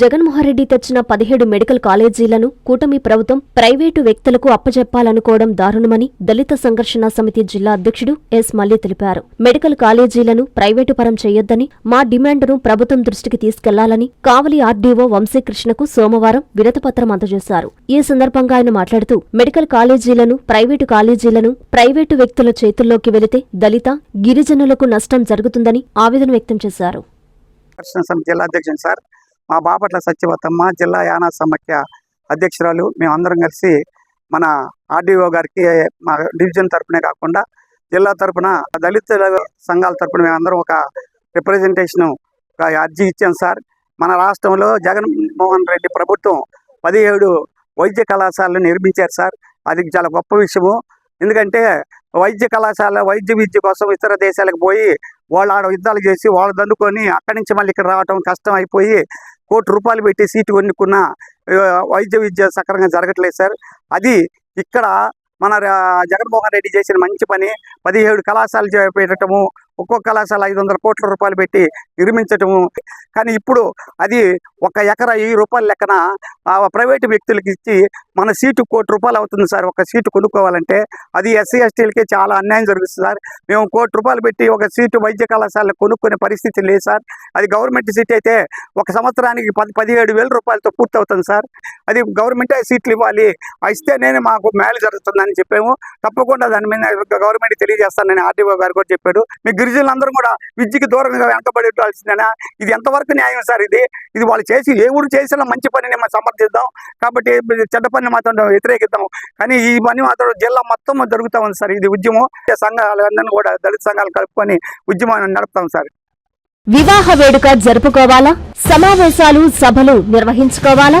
జగన్మోహన్ రెడ్డి తెచ్చిన పదిహేడు మెడికల్ కాలేజీలను కూటమి ప్రభుత్వం ప్రైవేటు వ్యక్తులకు అప్పజెప్పాలనుకోవడం దారుణమని దళిత సంఘర్షణ సమితి జిల్లా అధ్యక్షుడు ఎస్ మల్లి తెలిపారు. మెడికల్ కాలేజీలను ప్రైవేటు పరం చేయొద్దని మా డిమాండ్ను ప్రభుత్వం దృష్టికి తీసుకెళ్ళాలని కావలి ఆర్డీఓ వంశీకృష్ణకు సోమవారం విరతపత్రం అందజేశారు. ఈ సందర్భంగా ఆయన మాట్లాడుతూ మెడికల్ కాలేజీలను ప్రైవేటు కాలేజీలను ప్రైవేటు వ్యక్తుల చేతుల్లోకి వెళితే దళిత గిరిజనులకు నష్టం జరుగుతుందని ఆవేదన వ్యక్తం చేశారు. జిల్లా అధ్యక్షుడు సార్ మా బాపట్ల సత్యవతమ్మ జిల్లా యానా సమాఖ్య అధ్యక్షురాలు. మేమందరం కలిసి మన ఆర్డీఓ గారికి మా డివిజన్ తరపునే కాకుండా జిల్లా తరపున దళిత సంఘాల తరపున మేమందరం ఒక రిప్రజెంటేషన్ ఒక అర్జీ ఇచ్చాం సార్. మన రాష్ట్రంలో జగన్మోహన్ రెడ్డి ప్రభుత్వం పదిహేడు వైద్య కళాశాలను నిర్మించారు సార్. అది చాలా గొప్ప విషయము. ఎందుకంటే వైద్య కళాశాల వైద్య విద్య కోసం ఇతర దేశాలకు పోయి వాళ్ళు ఆడ యుద్ధాలు చేసి వాళ్ళు దండుకొని అక్కడి నుంచి మళ్ళీ ఇక్కడ రావడం కష్టం అయిపోయి కోటి రూపాయలు పెట్టి సీటు కొనుక్కున్న వైద్య విద్య సక్రమంగా జరగట్లేదు సార్. అది ఇక్కడ మన రా- జగన్మోహన్ రెడ్డి చేసిన మంచి పని. పదిహేడు కళాశాలలు చే- పెట్టడము ఒక్కో కళాశాల ఐదు వందల కోట్ల రూపాయలు పెట్టి నిర్మించటము. కానీ ఇప్పుడు అది ఒక ఎకరా వెయ్యి రూపాయల లెక్కన ఆ ప్రైవేటు వ్యక్తులకి ఇచ్చి మన సీటు కోటి రూపాయలు అవుతుంది సార్ ఒక సీటు కొనుక్కోవాలంటే. అది ఎస్సీ ఎస్టీలకి చాలా అన్యాయం జరుగుతుంది సార్. మేము కోటి రూపాయలు పెట్టి ఒక సీటు వైద్య కళాశాల కొనుక్కునే పరిస్థితి లేదు సార్. అది గవర్నమెంట్ సీట్ అయితే ఒక సంవత్సరానికి పది పదిహేడు వేల రూపాయలతో పూర్తి అవుతుంది సార్. అది గవర్నమెంటే సీట్లు ఇవ్వాలి. ఇస్తేనే మాకు మేలు జరుగుతుందని చెప్పాము. తప్పకుండా దాని మీద గవర్నమెంట్ తెలియజేస్తానని ఆర్డీఓ గారు కూడా చెప్పాడు. మీకు గిరిజనులందరూ కూడా విద్యకి దూరంగా వెనకబడి ఉండాల్సిందేనా ఇది ఎంతవరకు న్యాయం సార్ ఇది? ఇది వాళ్ళు చేసి ఏ ఊరు చేసిన మంచి పనిని మనం సమర్థిద్దాం. కాబట్టి చెడ్డ పని మాత్రం వ్యతిరేకిద్దాం కానీ ఈ పని మాత్రం జిల్లా మొత్తం జరుగుతూ ఉంది సార్. ఇది ఉద్యమం. సంఘాలందరినీ కూడా దళిత సంఘాలు కలుపుకొని ఉద్యమాన్ని నడుపుతాం సార్. వివాహ వేడుక జరుపుకోవాలా? సమావేశాలు సభలు నిర్వహించుకోవాలా?